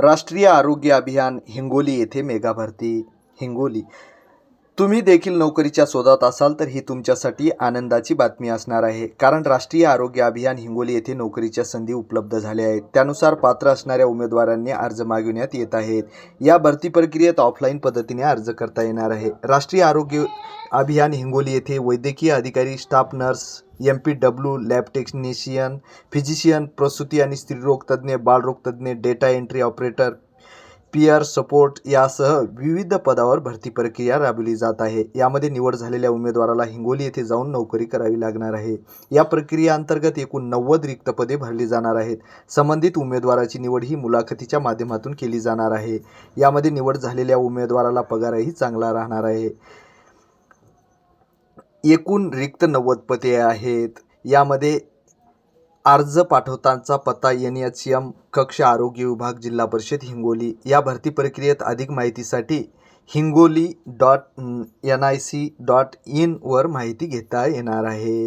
राष्ट्रीय आरोग्य अभियान हिंगोली येथे मेगा भरती हिंगोली. तुम्ही देखील नोकरीच्या शोधात असाल तर ही तुमच्यासाठी आनंदाची बातमी असणार आहे. कारण राष्ट्रीय आरोग्य अभियान हिंगोली येथे नोकरीच्या संधी उपलब्ध झाल्या आहेत. त्यानुसार पात्र असणाऱ्या उमेदवारांनी अर्ज मागविण्यात येत आहेत. या भरती प्रक्रियेत ऑफलाईन पद्धतीने अर्ज करता येणार आहे. राष्ट्रीय आरोग्य अभियान हिंगोली येथे वैद्यकीय अधिकारी staff nurse M P W lab technician physician प्रसूती आणि स्त्रीरोग तज्ज्ञ बालरोग तज्ज्ञ data entry operator PR support यासह विविध पदावर भरती प्रक्रिया राबवली जात आहे. यामध्ये निवड झालेल्या उमेदवाराला हिंगोली येथे जाऊन नोकरी करावी लागणार आहे. या प्रक्रियेअंतर्गत एकूण नव्वद रिक्त पदे भरली जाणार आहेत. संबंधित उमेदवाराची निवड ही मुलाखतीच्या माध्यमातून केली जाणार आहे. यामध्ये निवड झालेल्या उमेदवाराला पगारही चांगला राहणार आहे. एकूण रिक्त नव्वद पदे आहेत. यामध्ये अर्ज पाठवताचा पत्ता एन एच एम कक्ष आरोग्य विभाग जिल्हा परिषद हिंगोली. या भरती प्रक्रियेत अधिक माहितीसाठी Hingoli dot N I C dot इनवर माहिती घेता येणार आहे.